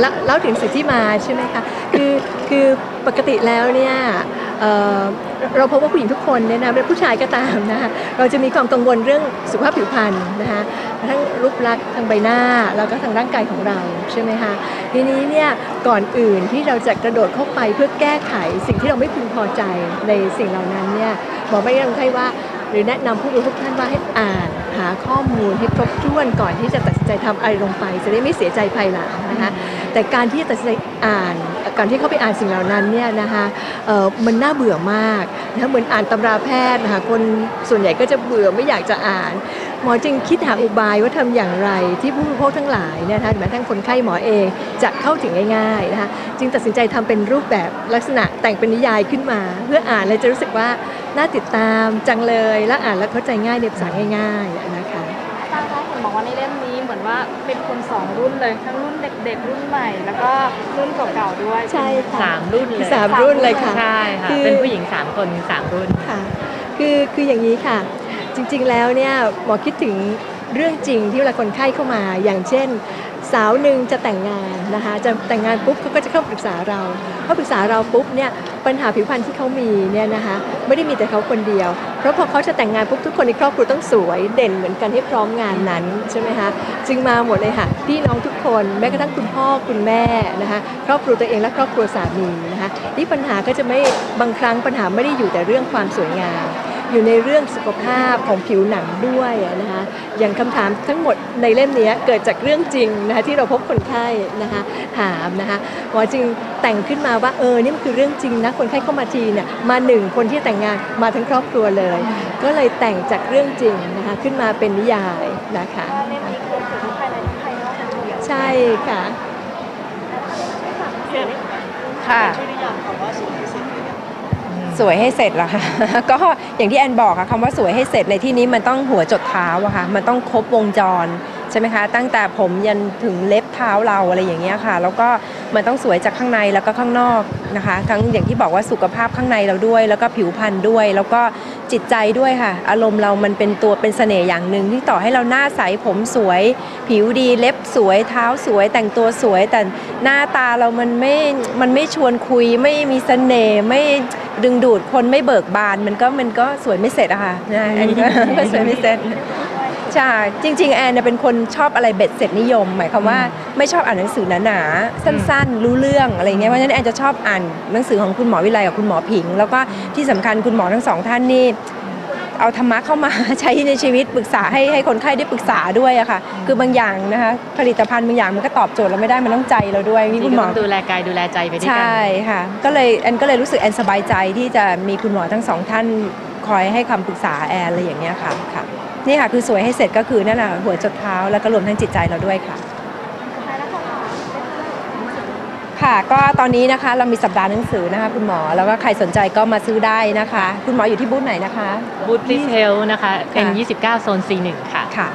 เล่าเล่าถึงสิ่งที่มาใช่ไหมคะคือคือปกติแล้วเนี่ยเเราพบว่าผู้หญิงทุกคนเนี่ยนะเป็นผู้ชายก็ตามนะคะเราจะมีความกังวลเรื่องสุขภาพผิวพรรณนะคะทั้งรูปลักษณ์ทางใบหน้าแล้วก็ทางร่างกายของเราใช่ไหมคะทีนี้เนี่ยก่อนอื่นที่เราจะกระโดดเข้าไปเพื่อแก้ไขสิ่งที่เราไม่พึงพอใจในสิ่งเหล่านั้นเนี่ยหมอไม่ได้ต้องใช่ว่า หรือแนะนำผู้บริโภคท่านว่าให้อ่านหาข้อมูลให้ครบถ้วนก่อนที่จะตัดสินใจทำอะไรลงไป จะได้ไม่เสียใจภายหลังนะคะแต่การที่จะตัดสินใจอ่านก่อนที่เขาไปอ่านสิ่งเหล่านั้นเนี่ยนะคะมันน่าเบื่อมากนะเหมือนอ่านตำราแพทย์นะคะคนส่วนใหญ่ก็จะเบื่อไม่อยากจะอ่าน หมอจึงคิดหาอุบายว่าทำอย่างไรที่ผู้บริโภคทั้งหลายเนี่ยนะคะแม้ทั่งคนไข้หมอเองจะเข้าถึงง่ายๆนะคะจึงตัดสินใจทำเป็นรูปแบบลักษณะแต่งเป็นนิยายขึ้นมา เพื่ออ่านแล้วจะรู้สึกว่า น่าติดตามจังเลยและอ่านแล้วเข้าใจง่ายในภาษาง่ายๆนะคะอาจารย์คะเห็นบอกว่าในเล่มนี้เหมือนว่าเป็นคนสองรุ่นเลยทั้งรุ่นเด็กๆ รุ่นใหม่ แล้วก็รุ่นเก่าๆด้วยใช่ค่ะสามรุ่นเลยสามรุ่นเลยค่ะใช่ค่ะคือเป็นผู้หญิงสามคนสามรุ่นค่ะ คือคืออย่างนี้ค่ะ จริงๆแล้วเนี่ยหมอคิดถึงเรื่องจริงที่เวลาคนไข้เข้ามาอย่างเช่น สาวหนึ่งจะแต่งงานนะคะจะแต่งงานปุ๊บเขาก็จะเข้าปรึกษาเราเขาปรึกษาเราปุ๊บเนี่ยปัญหาผิวพรรณที่เขามีเนี่ยนะคะไม่ได้มีแต่เขาคนเดียว เพราะพอเขาจะแต่งงานปุ๊บทุกคนในครอบครัวต้องสวยเด่นเหมือนกันให้พร้อมงานนั้นใช่ไหมคะจึงมาหมดเลยค่ะพี่น้องทุกคนแม้กระทั่งคุณพ่อคุณแม่นะคะครอบครัวตัวเองและครอบครัวสามีนะคะนี่ปัญหาก็จะไม่บางครั้งปัญหาไม่ได้อยู่แต่เรื่องความสวยงาม อยู่ในเรื่องสุขภาพของผิวหนังด้วยนะคะอย่างคำถามทั้งหมดในเล่มนี้เกิดจากเรื่องจริงนะคะที่เราพบคนไข้นะคะถามนะคะหมอจึงแต่งขึ้นมาว่าเออนี่มันคือเรื่องจริงนะคนไข้เข้ามาทีเนี่ยมาหนึ่งคนที่แต่งงานมาทั้งครอบครัวเลย ก็เลยแต่งจากเรื่องจริงนะคะขึ้นมาเป็นนิยายนะคะเล่มนี้คือสื่อทั้งภายายนอกทั้งเดียวใช่ค่ะค่ะ สวยให้เสร็จเหรอคะก็อย่างที่แอนบอกค่ะคำว่าสวยให้เสร็จในที่นี้มันต้องหัวจดเท้าอะค่ะ มันต้องครบวงจรใช่ไหมคะ ตั้งแต่ผมยันถึงเล็บเท้าเราอะไรอย่างเงี้ยค่ะ แล้วก็มันต้องสวยจากข้างในแล้วก็ข้างนอกนะคะ ทั้งอย่างที่บอกว่าสุขภาพข้างในเราด้วย แล้วก็ผิวพรรณด้วย แล้วก็ จิตใจด้วยค่ะ อารมณ์เรามันเป็นตัวเป็นเสน่ห์อย่างหนึ่งที่ต่อให้เราหน้าใสผมสวย ผิวดีเล็บสวยเท้าสวย แต่งตัวสวย แต่หน้าตาเรามันไม่มันไม่ชวนคุย ไม่มีเสน่ห์ไม่ดึงดูดคนไม่เบิกบาน มันก็มันก็สวยไม่เสร็จอะค่ะนะอันนี้ก็สวยไม่เสร็จ ใช่จริง ๆ แอนเนี่ยเป็นคนชอบอะไรเบ็ดเสร็จนิยม หมายความว่าไม่ชอบอ่านหนังสือหนาๆสั้นๆ รู้เรื่องอะไรเงี้ยเพราะฉะนั้นแอนจะชอบอ่านหนังสือของคุณหมอวิไลกับคุณหมอผิง แล้วก็ที่สำคัญคุณหมอทั้งสองท่านนี่เอาธรรมะเข้ามาใช้ในชีวิตปรึกษาให้ให้คนไข้ได้ปรึกษาด้วยอะค่ะ คือบางอย่างนะคะผลิตภัณฑ์บางอย่างมันก็ตอบโจทย์เราไม่ได้มันต้องใจเราด้วยนี่คุณหมอดูแลกายดูแลใจไปด้วยกัใช่ค่ะก็เลยแอนก็เลยรู้สึกแอนสบายใจที่จะมีคุณหมอทั้งสองท่านคอยให้คำปรึกษาแอนอะไรอย่างเงี้ยค่ะค่ะ นี่ค่ะคือสวยให้เสร็จก็คือนั่นแหละหัวจดเท้าแล้วก็รวมทั้งจิตใจเราด้วยค่ะ ค่ะก็ตอนนี้นะคะเรามีสัปดาห์หนังสือนะคะคุณหมอแล้วก็ใครสนใจก็มาซื้อได้นะคะ คุณหมออยู่ที่บูธไหนนะคะบูธลิสเฮลนะคะค่ะ N29 โซน C1 ค่ะค่ะ